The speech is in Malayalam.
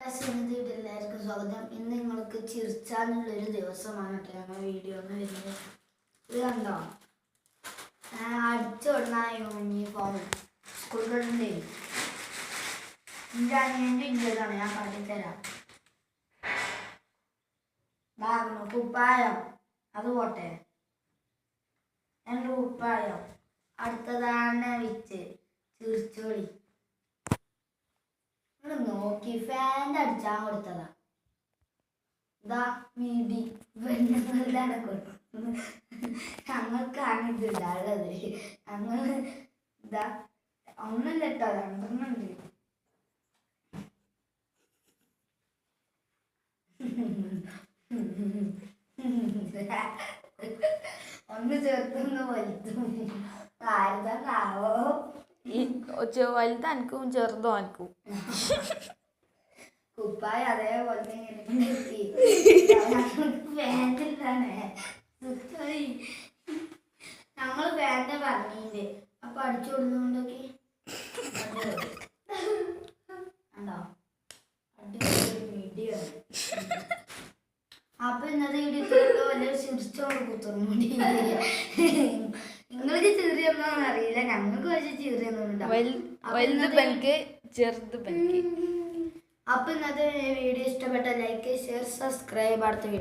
എല്ലാവർക്കും സ്വാഗതം. ഇന്ന് നിങ്ങൾക്ക് ചിരിച്ചാനുള്ളൊരു ദിവസമാണ് കേട്ടോ ഞങ്ങൾ വീഡിയോ ഒന്ന് വരുന്നത് ഇത് കണ്ടോ? അടിച്ചോടുന്ന യൂണിഫോം സ്കൂൾ ഡ്രസ്സിന്റെ എന്റെ അനിയന്റെ ഇന്റേതാണ്. ഞാൻ കാട്ടിത്തരാം. ഭാഗം കുപ്പായം അത് പോട്ടെ. എന്റെ കുപ്പായം അടുത്തതാണ് വിറ്റ് ചിരിച്ചോളി. നോക്കി ഫാന്റെ അടിച്ചാൻ കൊടുത്തതാ. ഇതാ പെണ്ണുങ്ങളുടെ കൊടുക്കും ഞങ്ങൾക്കാണ് ഇത് ഞങ്ങൾ ഇതാ ഒന്നും കേട്ടോ രണ്ടെണ്ണം ഉണ്ട്. ഒന്ന് ചേർത്തൊന്ന് വലുതും. ആരുതാണാവോ ഈ വലുത് അനക്കും ചെറുതും അനക്കും. അപ്പൊ അടിച്ചു കൊടുക്കുന്നോണ്ടൊക്കെ അപ്പൊ ഇന്നത്തെ വീഡിയോ ഇത്രയൊക്കെ. വലിയ ചെറിയൊന്നും അറിയില്ല ഞങ്ങൾക്ക് പക്ഷെ ചെറിയൊന്നും ഉണ്ടാവും വൽ- വലുത് പെൻക്ക് ചെറുത് പെൻക്ക് അപ്പൊ ഇന്നത്തെ വീഡിയോ ഇഷ്ടപ്പെട്ട ലൈക്ക് ഷെയർ സബ്സ്ക്രൈബ് അടുത്ത വീഡിയോ.